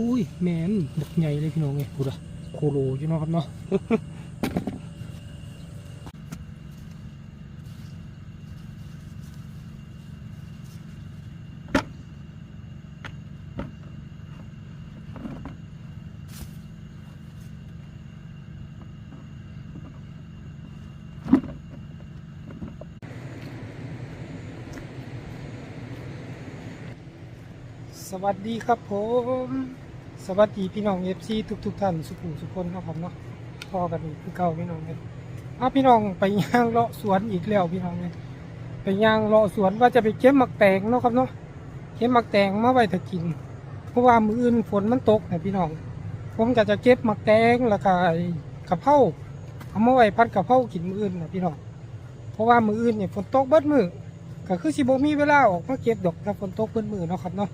อุ้ยแมนบักใหญ่เลยพี่น้องไงพูดะโคโลอยู่เนาะครับเนาะสวัสดีครับผม สวัสดีพี่น้องเอฟซีทุกทุกๆท่านสุขุมสุขคนนะครับเนาะพอกันอีกคือเก่าพี่น้องเลยเอาพี่น้องไปย่างเลาะสวนอีกแล้วพี่น้องเลยไปย่างเลาะสวนว่าจะไปเก็บหมักแตงเนาะครับเนาะเก็บหมักแตงมาไว้ถ้ากิน เพราะว่ามืออื่นฝนมันตกนะพี่น้อง ผมก็จะเก็บหมักแตงแล้วก็ไอ้กะเพราเอามาไว้พัดกะเพรากินมืออื่นนะพี่น้อง เพราะว่ามืออื่นเนี่ยฝนตกเบิดมือก็คือสิบมีเวลาออกมาเก็บดอกถ้าฝนตกเบิดมือเนาะครับเนาะ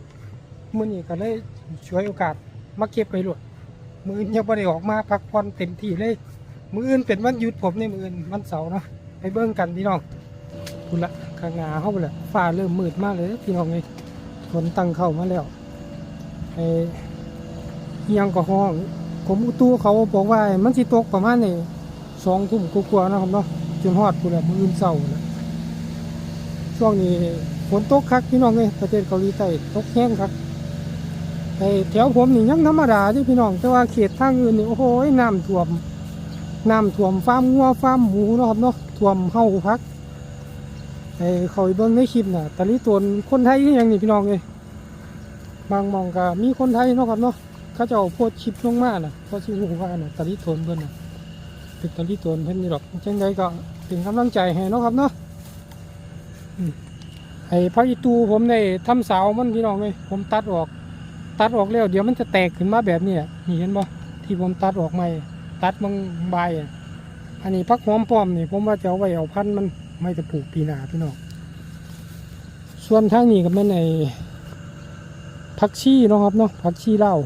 มือนี้ก็เลยช่วยโอกาส มาเก็บไปหลดมืออื่นยังไม่ได้ออกมาพักผ่อนเต็มที่เลย มืออื่นเป็นวันหยุดผมในมืออื่นวันเสาร์เนาะไปเบิ่งกันพี่น้องคุณละข้างหน้าเข้าไปละฟ้าเริ่มมืดมากเลย พี่น้องเลยฝนตั้งเข้ามาแล้วไอ้ยังก็ห้องผมอุตูเขาบอกว่ามันสิตกประมาณในสองทุ่มกว่าๆนะครับเนาะจนฮอดคุณละมืออื่นเสาร์นะช่วงนี้ฝนตกคักพี่น้องเลยประเทศเกาหลีใต้ตกแห้งครับ ไอ้แถวผมนี่ยังธรรมดาที่พี่น้อง แต่ว่าเขตทางอื่นนี่โอ้โหน้ำท่วมน้ำท่วมฟาร์มงัวฟาร์มหมูเนาะครับเนาะท่วมเฮาพักไอ้เขาเบิ่งในคลิปน่ะตะลิตวนคนไทยที่ยังนี่พี่น้องเลยบางมองก็มีคนไทยเนาะครับเนาะเขาเจะเอาโพสต์คลิปลงมาน่ะเพราะสิหูว่าน่ะตะลิตวนเพิ่นน่ะเป็นตะลิตวนเพิ่นนี่หรอกจังใดก็เป็นกำลังใจให้เนาะครับเนาะไอ้พระอีตูผมได้ทำเสามันพี่น้องเลยผมตัดออก ตัดออกแล้วเดี๋ยวมันจะแตกขึ้นมาแบบนี้นี่เห็นบ่ที่ผมตัดออกใหม่ ตัดบางใบอันนี้พักหอมป้อมนี่ผมว่าจะเอาไว้เอาพันธ์มันไม่จะปลูกปีหนาพี่น้องส่วนทางนี้ก็เป็นไอ้ผักชีเนาะครับเนาะผักชีเล่าว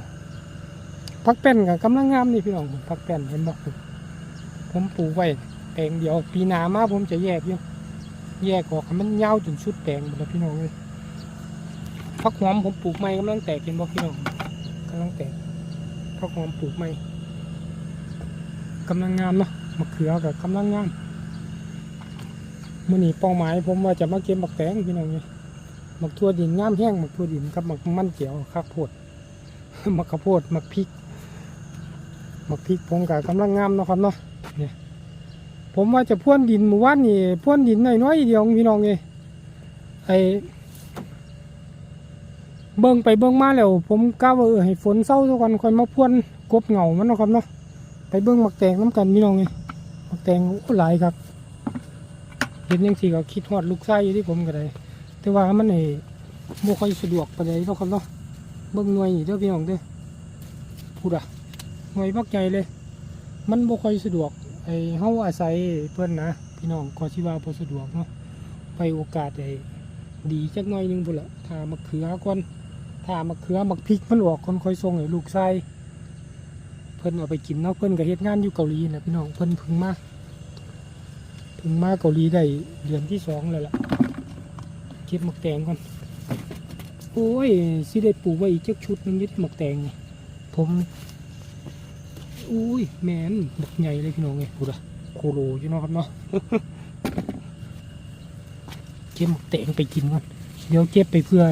ผักแป้นกับกำลังงามนี่พี่น้องผักแป้นเห็นบ่ผมปลูกไว้แปลงเดียวปีหนามาผมจะแยกอยู่แยกออกมันยาจนสุดแปลงหมดแล้วพี่น้องเลย ผักหอมผมปลูกใหม่กำลังแตกเห็นบ่พี่น้องกำลังแตกผักหอมปลูกใหม่กำลังงามเนาะมะเขือกับกำลังงามมื่อนี้เป้าหมายผมว่าจะมาเก็บมักแตงพี่น้องเนี่ยมักทั่วดินงามแห้งมักทั่วดินกับมักมันเจียวข้าวโพดมักข้าวโพดมักพริกมักพริกผมกับกำลังงามนะครับเนาะเนี่ยผมว่าจะพ่วนดินหมู่บ้านนี่พ่วนดินน้อยๆเดียวพี่น้องเลยไอ เบิ่งไปเบิ่งมาแล้ว ผมกล้าว่าเออให้ฝนเศร้าทุกวันค่อยมาพ่วนกบเหงามันเนาะครับเนาะไปเบิ่งหมักแตงน้ำกันพี่น้องไงหมักแตงโอ้หลายครับเห็นยังสิก็คิดฮอดลูกไส้อยู่ที่ผมก็ได้แต่ว่ามันไอ้บ่ค่อยสะดวกปานใดเนาะครับเนาะเบิ่งหน่วยนี่เด้อพี่น้องเด้อพูดอะหน่วยบักใหญ่เลย มันบ่ค่อยสะดวกไอ้เฮาอาศัยเพิ่นนะพี่น้องก็สิว่าบ่สะดวกเนาะไปโอกาสไอ้ดีจักหน่อยหนึงพุ่นละถ้ามะเขือก่อน ถ้ามะเขือมักพริกมันออกคนค่อยส่งให้ลูกชายเพิ่นเอาไปกินเนาะเพิ่นก็เฮ็ดงานอยู่เกาหลีนะพี่น้องเพิ่นพึ่งมาพึ่งมาเกาหลีได้เดือนที่สองแล้วล่ะเก็บหมักแตงก่อนโอ้ยสิได้ปลูกไว้อีกเจักชุดนึงยึดหมักแตงนี่ผมอุ้ยแมนบักใหญ่เลยพี่น้องไงพูดอะโคโลอยู่เนาะครับเนาะเก็บหมกแตงไปกินก่อนเดี๋ยวเก็บไปเพื่อ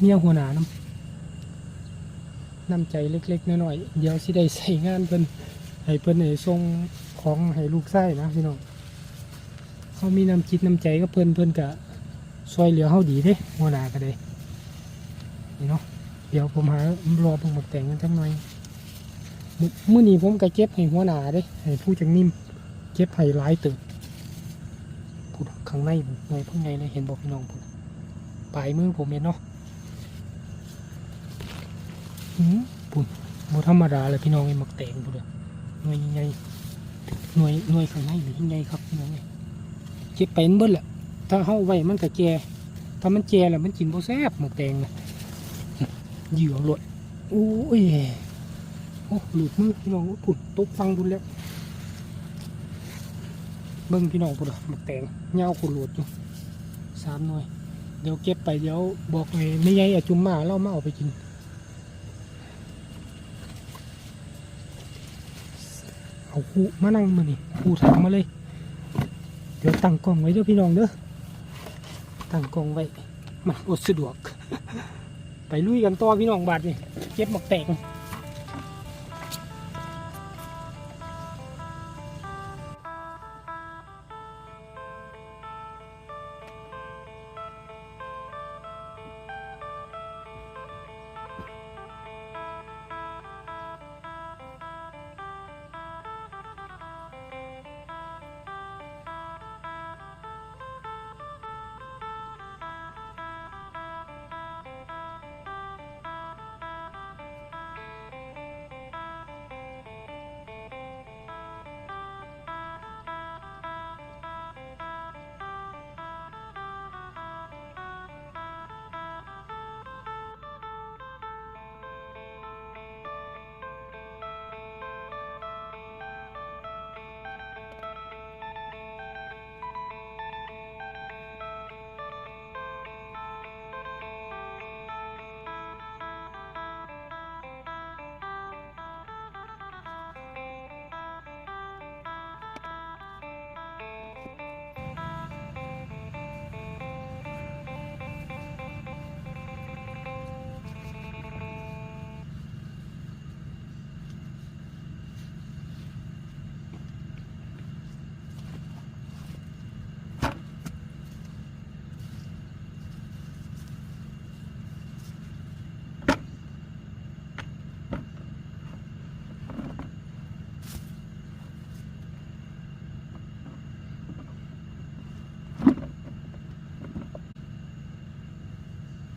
เมียหัวหน้าน้ำ น้ำใจเล็กๆน้อยๆเดี๋ยวสิได้ใส่งานเพิ่นให้เพิ่นให้ส่งของให้ลูกไส้นะพี่น้องเขามีน้ำจิตน้ำใจก็เพิ่นเพิ่นกะซอยเหลือเฮาดีเด้หัวหน้าก็ได้นี่เนาะเดี๋ยวผมหารอเพิ่งหมกแต่งกันจังหน่อยมื้อมื้อนี้ผมก็เก็บให้หัวหน้าเด้ให้ผู้จังนิ่มเก็บให้หลายตึกพูดข้างในหน่วยข้างเลยเห็นบอกพี่น้องพูดปลายมือผมเห็นเนาะ หืมพูดโมธรรมดาเลยพี่น้องไอ้หมักแตงพูดอะหน่วยใหญ่หน่วยหน่วยข้างในหรือยังไงครับพี่น้องไงเก็บไปมันเบิ้ลแหละถ้าเข้าไว้มันก็แจถ้ามันแจแล้วมันกินโบแซ่บหมักแตงนะเหยื่อหลดโอ้ยโอ้หลุดมือพี่น้องผุดตกฟังบุญแล้วเบิ้งพี่น้องพุ่นอะหมักแตงเงาขุดหลวดอยู่สามหน่วยเดี๋ยวเก็บไปเดี๋ยวบอกไงไม่ใหญ่อาจุมมาเล่ามาเอาไปกิน เอาคู่มานั่งมานี่คู่ถังมาเลย เดี๋ยวตั้งกล้องไว้เด้อพี่น้องเด้อตั้งกล้องไว้มันอดสะดวก ไปลุยกันต่อพี่น้องบาดนี่เก็บหมกแตง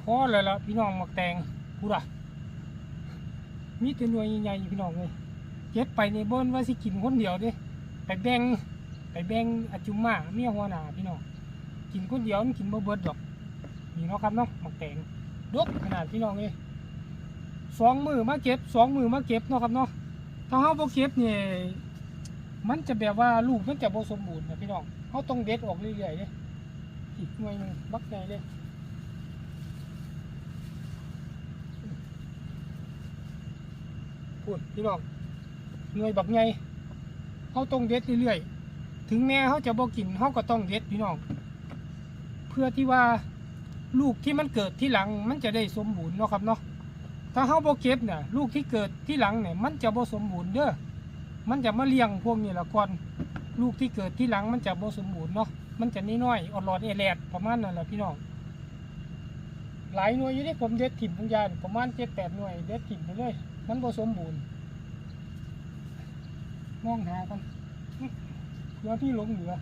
พอเลยละพี่น้องหมักแตงพูดอะมีแต่หน่วยใหญ่ๆพี่น้องเลยเก็บไปในบนว่าสิกินคนเดียวดิไปแบ่งไปแบ่งอาจุมมาเมียหัวหน้าพี่น้องกินคนเดียวมันกินบ่เบิดดอกนี่เนาะครับเนาะหมักแตงดกขนาดพี่น้องเลยสองมือมาเก็บสองมือมาเก็บเนาะครับเนาะถ้าเฮาบ่เก็บเนี่ยมันจะแบบว่าลูกมันจะบ่สมบูรณ์นะพี่น้องเฮาต้องเด็ดออกเรื่อยๆเด้อีกหน่วยนึงบักใหญ่เลย พูดพี่น้องหน่วยบักไงเขาต้องเด็ดเรื่อยๆ ถึงแม้เขาจะบอกกินเขาก็ต้องเด็ดพี่น้อง เพื่อที่ว่าลูกที่มันเกิดที่หลังมันจะได้สมบูรณ์เนาะครับเนาะ ถ้าเขาบเก็บเนี่ยลูกที่เกิดที่หลังเนี่ยมันจะบ่สมบูรณ์เด้อ มันจะมาเลี้ยงพวกนี้ละก่อนลูกที่เกิดที่หลังมันจะบ่สมบูรณ์เนาะ มันจะนิดน้อยออดรอดเอแลดประมาณนั้นแหละพี่น้อง หลายหน่วยอยู่ที่ผมเด็ดถิ่มทุกอยางประมาณเจ็ดแปดหน่วยเด็ดถิ่มไปเลยมันบ่สมบูรณ์มองหากันเพื่อพี่หลงเหลือ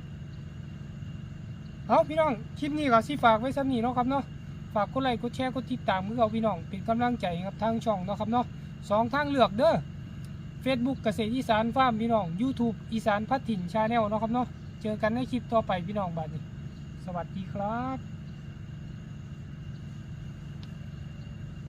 เอาพี่น้องคลิปนี้ก็สิฝากไว้ซ้ำนี้เนาะครับเนาะฝากกดไลค์กดแชร์กดติดตามมือเอาพี่น้องเป็นกำลังใจกับทางช่องเนาะครับเนาะสองทางเลือกเด้อ Facebook เกษตรอีสานฟาร์มพี่น้อง YouTube อีสานพัดถิ่นชาแนลเนาะครับเนาะเจอกันในคลิปต่อไปพี่น้องบัดนี้ สวัสดีครับ